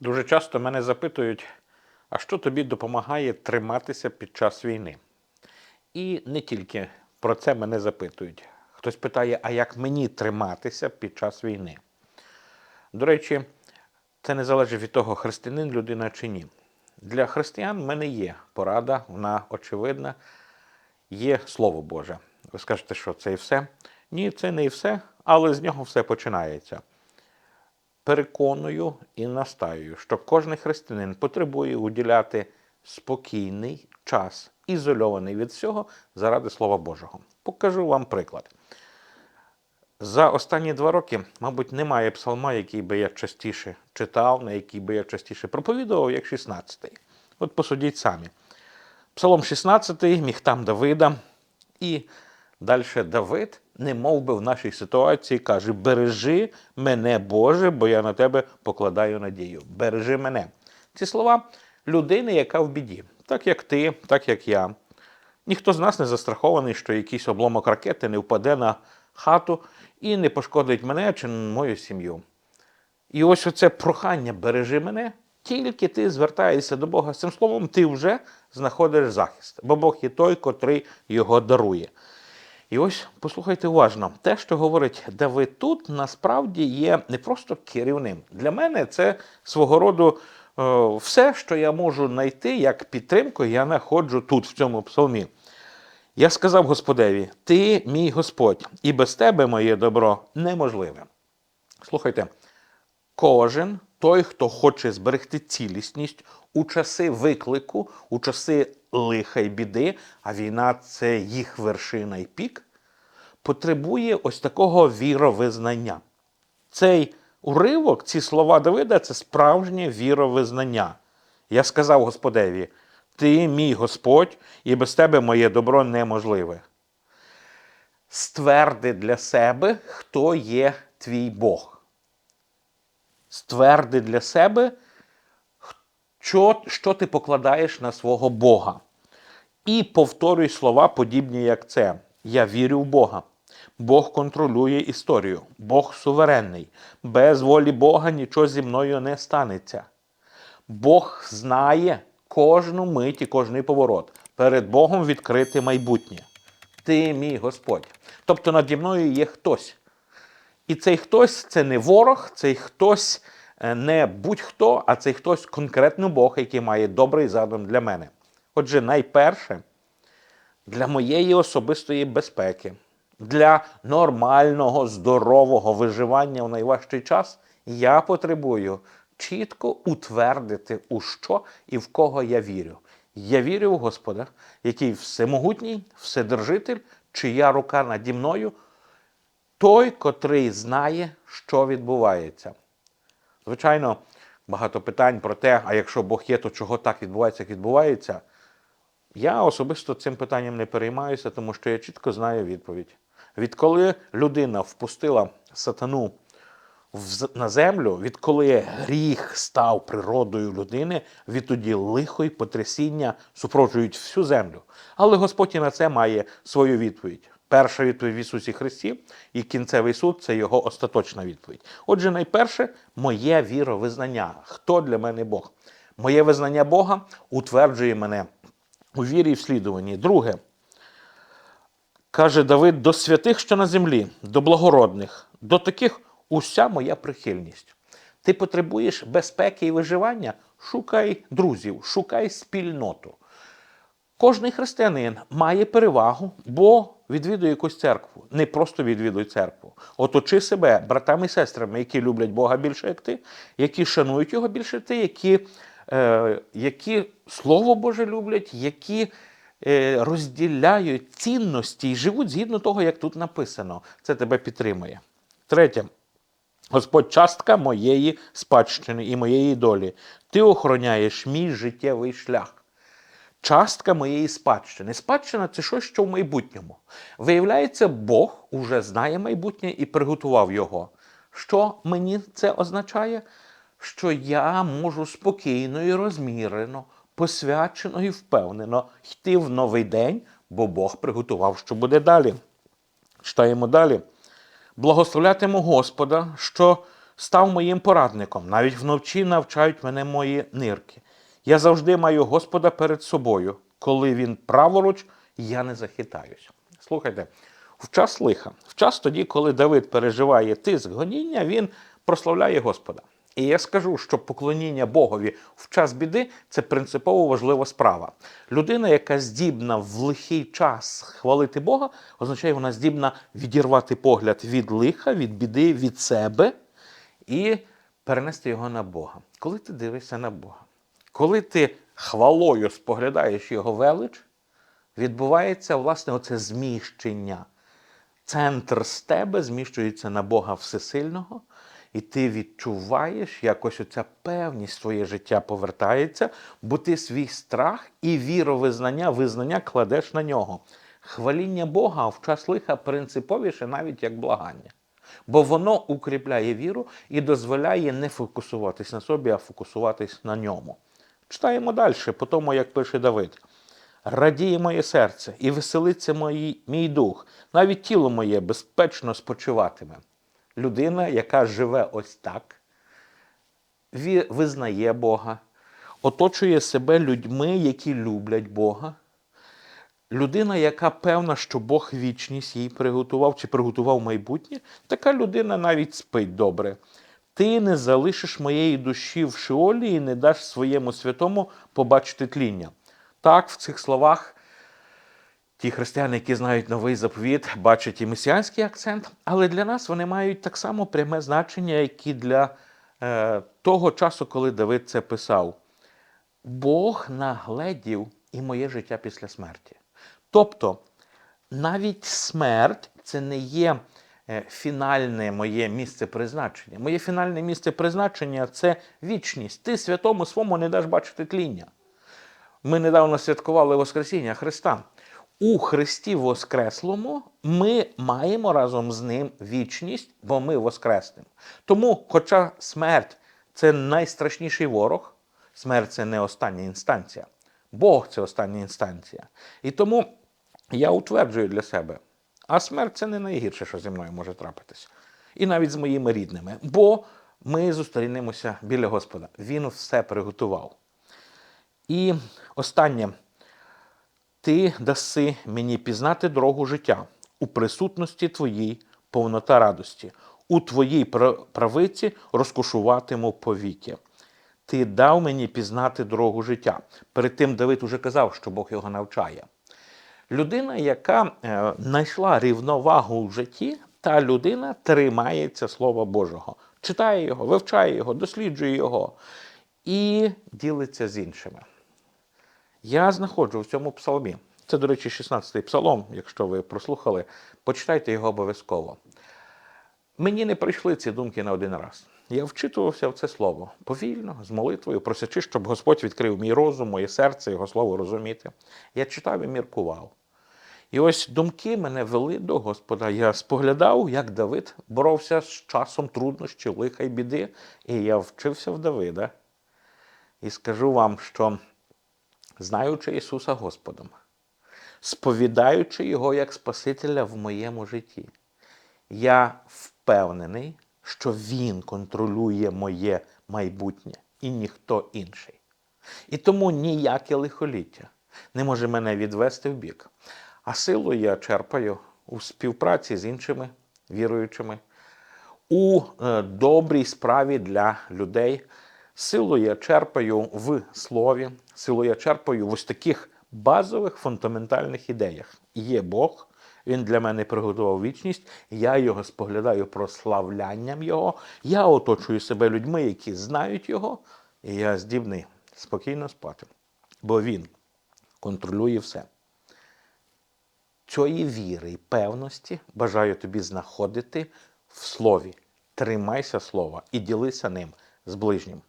Дуже часто мене запитують, а що тобі допомагає триматися під час війни? І не тільки про це мене запитують. Хтось питає, а як мені триматися під час війни? До речі, це не залежить від того, християнин людина чи ні. Для християн в мене є порада, вона очевидна, є Слово Боже. Ви скажете, що це і все? Ні, це не і все, але з нього все починається переконую і настаю, що кожен християнин потребує уділяти спокійний час, ізольований від всього заради Слова Божого. Покажу вам приклад. За останні два роки, мабуть, немає псалма, який би я частіше читав, на який би я частіше проповідував, як 16-й. От посудіть самі. Псалом 16, міхтам Давида. І далі Давид, не мов би в нашій ситуації, каже: Бережи мене, Боже, бо я на тебе покладаю надію. Бережи мене. Ці слова людини, яка в біді, так як ти, так як я. Ніхто з нас не застрахований, що якийсь обломок ракети не впаде на хату і не пошкодить мене чи мою сім'ю. І ось оце прохання бережи мене, тільки ти звертаєшся до Бога з цим словом, ти вже знаходиш захист, бо Бог є той, котрий його дарує. І ось послухайте уважно, те, що говорить Давид тут, насправді є не просто керівним. Для мене це свого роду е, все, що я можу знайти як підтримку, я знаходжу тут, в цьому псалмі. Я сказав Господеві: Ти мій Господь, і без тебе моє добро неможливе. Слухайте, кожен той, хто хоче зберегти цілісність у часи виклику, у часи лиха й біди, а війна це їх вершина і пік, потребує ось такого віровизнання. Цей уривок, ці слова Давида це справжнє віровизнання. Я сказав Господеві: Ти мій Господь, і без тебе моє добро неможливе. Стверди для себе, хто є твій Бог. Стверди для себе, що, що ти покладаєш на свого Бога. І повторюй слова, подібні як це. Я вірю в Бога. Бог контролює історію, Бог суверенний. Без волі Бога нічого зі мною не станеться. Бог знає кожну мить і кожний поворот. Перед Богом відкрите майбутнє. Ти мій Господь. Тобто наді мною є хтось. І цей хтось це не ворог, цей хтось е, не будь-хто, а цей хтось конкретно Бог, який має добрий задум для мене. Отже, найперше, для моєї особистої безпеки, для нормального, здорового виживання в найважчий час я потребую чітко утвердити, у що і в кого я вірю. Я вірю в Господа, який всемогутній, вседержитель, чия рука наді мною, той, котрий знає, що відбувається. Звичайно, багато питань про те, а якщо Бог є, то чого так відбувається, як відбувається. Я особисто цим питанням не переймаюся, тому що я чітко знаю відповідь. Відколи людина впустила сатану на землю, відколи гріх став природою людини, відтоді лихо й потрясіння супроводжують всю землю. Але Господь і на це має свою відповідь. Перша відповідь в Ісусі Христі і кінцевий суд це його остаточна відповідь. Отже, найперше, моє віровизнання. Хто для мене Бог? Моє визнання Бога утверджує мене у вірі і в слідуванні. Друге, каже Давид, до святих, що на землі, до благородних, до таких уся моя прихильність. Ти потребуєш безпеки і виживання? Шукай друзів, шукай спільноту. Кожний християнин має перевагу, бо відвідує якусь церкву. Не просто відвідує церкву. Оточи себе братами і сестрами, які люблять Бога більше, як ти, які шанують його більше ти, які, які Слово Боже люблять, які е, розділяють цінності і живуть згідно того, як тут написано. Це тебе підтримує. Третє. Господь частка моєї спадщини і моєї долі. Ти охороняєш мій життєвий шлях. Частка моєї спадщини. Спадщина це щось, що в майбутньому. Виявляється, Бог уже знає майбутнє і приготував його. Що мені це означає? Що я можу спокійно і розмірено, посвячено і впевнено йти в новий день, бо Бог приготував, що буде далі. Читаємо далі. Благословлятиму Господа, що став моїм порадником. Навіть вночі навчають мене мої нирки. Я завжди маю Господа перед собою. Коли він праворуч, я не захитаюсь. Слухайте, в час лиха, в час тоді, коли Давид переживає тиск гоніння, він прославляє Господа. І я скажу, що поклоніння Богові в час біди це принципово важлива справа. Людина, яка здібна в лихий час хвалити Бога, означає, вона здібна відірвати погляд від лиха, від біди, від себе і перенести його на Бога. Коли ти дивишся на Бога, коли ти хвалою споглядаєш його велич, відбувається власне оце зміщення. Центр з тебе зміщується на Бога Всесильного, і ти відчуваєш, якось оця певність в твоє життя повертається, бо ти свій страх і віровизнання, визнання кладеш на нього. Хваління Бога в час лиха принциповіше навіть як благання. Бо воно укріпляє віру і дозволяє не фокусуватись на собі, а фокусуватись на ньому. Читаємо далі, по тому, як пише Давид. Радіє моє серце і веселиться мій дух, навіть тіло моє безпечно спочиватиме. Людина, яка живе ось так, визнає Бога, оточує себе людьми, які люблять Бога. Людина, яка певна, що Бог вічність їй приготував чи приготував майбутнє, така людина навіть спить добре. Ти не залишиш моєї душі в шиолі і не даш своєму святому побачити тління. Так, в цих словах ті християни, які знають новий заповіт, бачать і месіанський акцент, але для нас вони мають так само пряме значення, як і для е, того часу, коли Давид це писав. Бог нагледів і моє життя після смерті. Тобто, навіть смерть це не є е, фінальне моє місце призначення. Моє фінальне місце призначення це вічність. Ти святому своєму не даш бачити тління. Ми недавно святкували Воскресіння Христа. У Христі Воскреслому ми маємо разом з Ним вічність, бо ми воскреснемо. Тому, хоча смерть це найстрашніший ворог, смерть це не остання інстанція. Бог це остання інстанція. І тому я утверджую для себе, а смерть це не найгірше, що зі мною може трапитись. І навіть з моїми рідними. Бо ми зустрінемося біля Господа. Він все приготував. І останнє. Ти даси мені пізнати дорогу життя у присутності твоїй повнота радості. У твоїй правиці розкошуватиму повіки. Ти дав мені пізнати дорогу життя. Перед тим Давид уже казав, що Бог його навчає. Людина, яка е, знайшла рівновагу в житті, та людина тримається Слова Божого, читає його, вивчає його, досліджує його і ділиться з іншими. Я знаходжу в цьому псалмі. Це, до речі, 16-й псалом, якщо ви прослухали, почитайте його обов'язково. Мені не прийшли ці думки на один раз. Я вчитувався в це слово повільно, з молитвою, просячи, щоб Господь відкрив мій розум, моє серце, його слово розуміти. Я читав і міркував. І ось думки мене вели до Господа. Я споглядав, як Давид боровся з часом труднощів, лиха й біди, і я вчився в Давида. І скажу вам, що знаючи Ісуса Господом, сповідаючи Його як Спасителя в моєму житті, я впевнений, що Він контролює моє майбутнє і ніхто інший. І тому ніяке лихоліття не може мене відвести в бік. А силу я черпаю у співпраці з іншими віруючими, у е, добрій справі для людей. Силу я черпаю в слові, силу я черпаю в ось таких базових фундаментальних ідеях. Є Бог, він для мене приготував вічність, я його споглядаю прославлянням Його, я оточую себе людьми, які знають Його, і я здібний спокійно спати. Бо Він контролює все. Цієї віри і певності бажаю тобі знаходити в слові. Тримайся слова і ділися ним з ближнім.